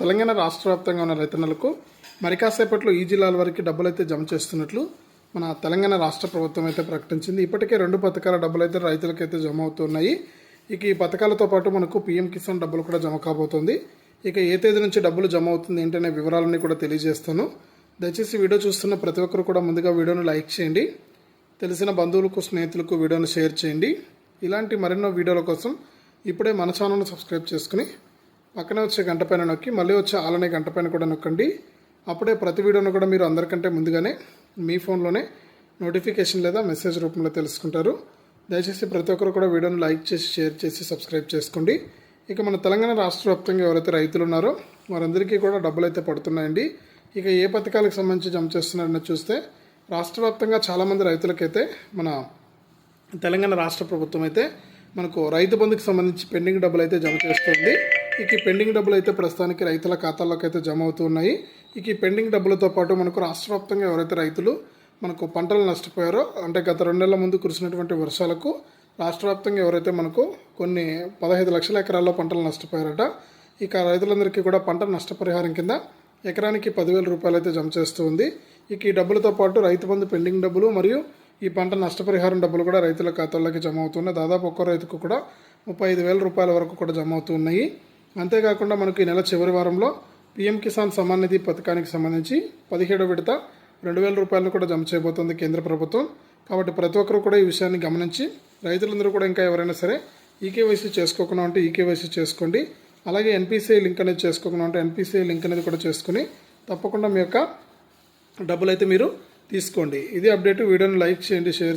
తెలంగాణ రాష్ట్ర వ్యాప్తంగా ఉన్న రైతన్నలకు మరి కాసేపట్లో ఈ జిల్లాల వరకు డబ్బులు అయితే జమ చేస్తున్నట్లు మన తెలంగాణ రాష్ట్ర ప్రభుత్వం అయితే ప్రకటించింది. ఇప్పటికే రెండు పథకాల డబ్బులు అయితే రైతులకైతే జమ అవుతున్నాయి. ఇక ఈ పథకాలతో పాటు మనకు పీఎం కిసాన్ డబ్బులు కూడా జమ కాబోతుంది. ఇక ఏ తేదీ నుంచి డబ్బులు జమ అవుతుంది ఏంటనే వివరాలన్నీ కూడా తెలియజేస్తాను. దయచేసి వీడియో చూస్తున్న ప్రతి ఒక్కరు కూడా ముందుగా వీడియోను లైక్ చేయండి. తెలిసిన బంధువులకు స్నేహితులకు వీడియోను షేర్ చేయండి. ఇలాంటి మరెన్నో వీడియోల కోసం ఇప్పుడే మన ఛానల్ను సబ్స్క్రైబ్ చేసుకుని పక్కనే వచ్చే గంట పైన నొక్కి మళ్ళీ వచ్చే ఆలనే గంట పైన కూడా నొక్కండి. అప్పుడే ప్రతి వీడియోను కూడా మీరు అందరికంటే ముందుగానే మీ ఫోన్లోనే నోటిఫికేషన్ లేదా మెసేజ్ రూపంలో తెలుసుకుంటారు. దయచేసి ప్రతి ఒక్కరు కూడా వీడియోను లైక్ చేసి షేర్ చేసి సబ్స్క్రైబ్ చేసుకోండి. ఇక మన తెలంగాణ రాష్ట్ర వ్యాప్తంగా ఎవరైతే రైతులు ఉన్నారో వారందరికీ కూడా డబ్బులు అయితే పడుతున్నాయండి. ఇక ఏ పథకాలకు సంబంధించి జమ చేస్తున్నారని చూస్తే రాష్ట్ర వ్యాప్తంగా చాలామంది రైతులకైతే మన తెలంగాణ రాష్ట్ర ప్రభుత్వం అయితే మనకు రైతు బంధుకు సంబంధించి పెండింగ్ డబ్బులు అయితే జమ చేస్తుంది. ఇక ఈ పెండింగ్ డబ్బులు అయితే ప్రస్తుతానికి రైతుల ఖాతాల్లోకి అయితే జమ అవుతున్నాయి ఇక ఈ పెండింగ్ డబ్బులతో పాటు మనకు రాష్ట్ర వ్యాప్తంగా ఎవరైతే రైతులు మనకు పంటలు నష్టపోయారో అంటే గత రెండు నెలల ముందు కురిసినటువంటి వర్షాలకు రాష్ట్ర వ్యాప్తంగా ఎవరైతే మనకు కొన్ని పదహైదు లక్షల ఎకరాల్లో పంటలు నష్టపోయారట ఇక రైతులందరికీ కూడా పంట నష్టపరిహారం కింద ఎకరానికి పదివేల రూపాయలు అయితే జమ చేస్తుంది ఇక ఈ డబ్బులతో పాటు రైతు బంధు పెండింగ్ డబ్బులు మరియు ఈ పంట నష్టపరిహారం డబ్బులు కూడా రైతుల ఖాతాల్లోకి జమ అవుతున్నాయి. దాదాపు ఒక్కో రైతుకు కూడా ముప్పై ఐదు వేల రూపాయల వరకు కూడా జమ అవుతున్నాయి అంతేకాకుండా మనకు ఈ నెల చివరి వారంలో పీఎం కిసాన్ సమ్మాన్ నిధి పథకానికి సంబంధించి పదిహేడో విడత రెండు వేల రూపాయలను కూడా జమ చేయబోతోంది కేంద్ర ప్రభుత్వం. కాబట్టి ప్రతి ఒక్కరు కూడా ఈ విషయాన్ని గమనించి రైతులందరూ కూడా ఇంకా ఎవరైనా సరే ఈకేవైసీ చేసుకోకుండా ఉంటే ఈకేవైసీ చేసుకోండి. అలాగే ఎన్పిసిఐ లింక్ అనేది చేసుకోకుండా ఉంటే ఎన్పిసిఐ లింక్ అనేది కూడా చేసుకుని తప్పకుండా మీ యొక్క డబ్బులు అయితే మీరు తీసుకోండి. ఇది అప్డేట్. వీడియోని లైక్ చేయండి షేర్ చేయండి